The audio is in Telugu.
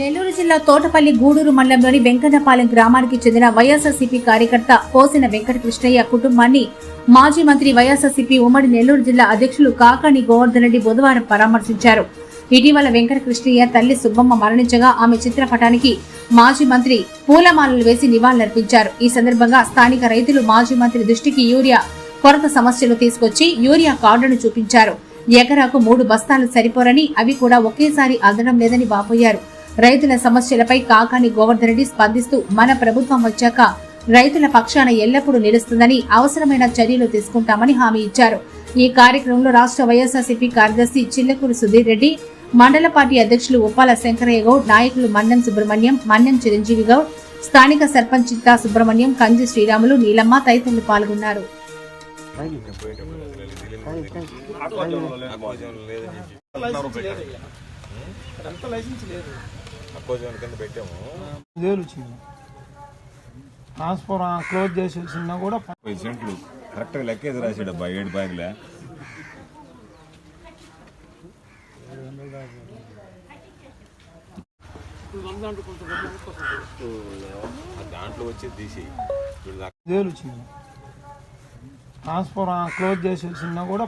నెల్లూరు జిల్లా తోటపల్లి గూడూరు మండలంలోని వెంకన్నపాలెం గ్రామానికి చెందిన వైఎస్ఆర్సీపీ కార్యకర్త కోసిన వెంకటకృష్ణయ్య కుటుంబాన్ని మాజీ మంత్రి వైఎస్ఆర్సీపీ ఉమ్మడి నెల్లూరు జిల్లా అధ్యక్షులు కాకాణి గోవర్ధన్ రెడ్డి బుధవారం పరామర్శించారు. ఇటీవల వెంకటకృష్ణయ్య తల్లి సుబ్బమ్మ మరణించగా ఆమె చిత్రపటానికి మాజీ మంత్రి పూలమాలలు వేసి నివాళులర్పించారు. ఈ సందర్భంగా స్థానిక రైతులు మాజీ మంత్రి దృష్టికి యూరియా కొరత సమస్యలు తీసుకొచ్చి యూరియా కార్డును చూపించారు. ఎకరాకు మూడు బస్తాలు సరిపోరని అవి కూడా ఒకేసారి అందడం లేదని వాపోయారు. రైతుల సమస్యలపై కాకాని గోవర్ధన్ రెడ్డి స్పందిస్తూ మన ప్రభుత్వం వచ్చాక రైతుల పక్షాన ఎల్లప్పుడూ నిలుస్తుందని అవసరమైన చర్యలు తీసుకుంటామని హామీ ఇచ్చారు ఈ కార్యక్రమంలో రాష్ట్ర వైఎస్ఆర్సీపీ కార్యదర్శి చిల్లకూరు సుధీర్ రెడ్డి మండల పార్టీ అధ్యక్షులు ఉప్పాల శంకరయ్య గౌడ్ నాయకులు మన్నం సుబ్రహ్మణ్యం మన్నం చిరంజీవి గౌడ్ స్థానిక సర్పంచ్ చిత్తా సుబ్రహ్మణ్యం కంజి శ్రీరాములు నీలమ్మ తదితరులు పాల్గొన్నారు లైసెన్స్ లేదు అక్కోజన్ కింద పెట్టాము. వచ్చింది. ట్రాన్స్ఫర్ క్లోజ్ చేసేసినా కూడా పది సెంట్లు కరెక్ట్గా లెక్క ఎదురు రాసాడు అబ్బా ఏడు బ్యాగులే దాంట్లో వచ్చేది తీసి వీళ్ళు ఇదేలు వచ్చింది. ట్రాన్స్ఫర్ క్లోజ్ చేసేసినా కూడా